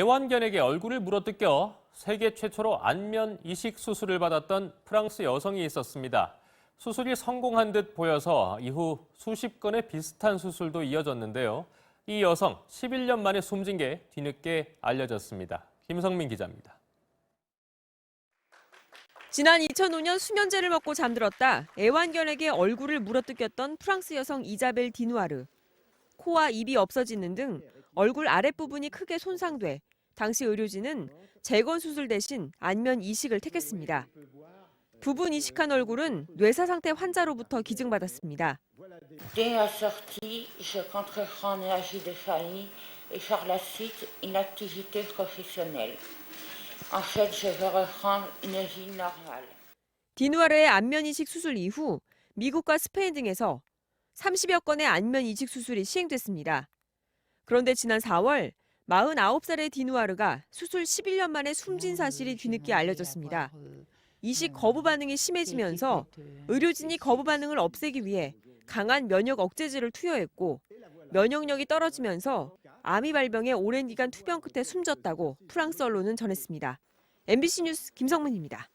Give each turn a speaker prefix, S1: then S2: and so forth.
S1: 애완견에게 얼굴을 물어뜯겨 세계 최초로 안면 이식 수술을 받았던 프랑스 여성이 있었습니다. 수술이 성공한 듯 보여서 이후 수십 건의 비슷한 수술도 이어졌는데요. 이 여성 11년 만에 숨진 게 뒤늦게 알려졌습니다. 김성민 기자입니다.
S2: 지난 2005년 수면제를 먹고 잠들었다 애완견에게 얼굴을 물어뜯겼던 프랑스 여성 이자벨 디누아르. 코와 입이 없어지는 등 얼굴 아랫부분이 크게 손상돼 당시 의료진은 재건 수술 대신 안면 이식을 택했습니다. 부분 이식한 얼굴은 뇌사 상태 환자로부터 기증받았습니다. 디누아르의 안면 이식 수술 이후 미국과 스페인 등에서 30여 건의 안면 이식 수술이 시행됐습니다. 그런데 지난 4월 49살의 디누아르가 수술 11년 만에 숨진 사실이 뒤늦게 알려졌습니다. 이식 거부 반응이 심해지면서 의료진이 거부 반응을 없애기 위해 강한 면역 억제제를 투여했고 면역력이 떨어지면서 암이 발병해 오랜 기간 투병 끝에 숨졌다고 프랑스 언론은 전했습니다. MBC 뉴스 김성문입니다.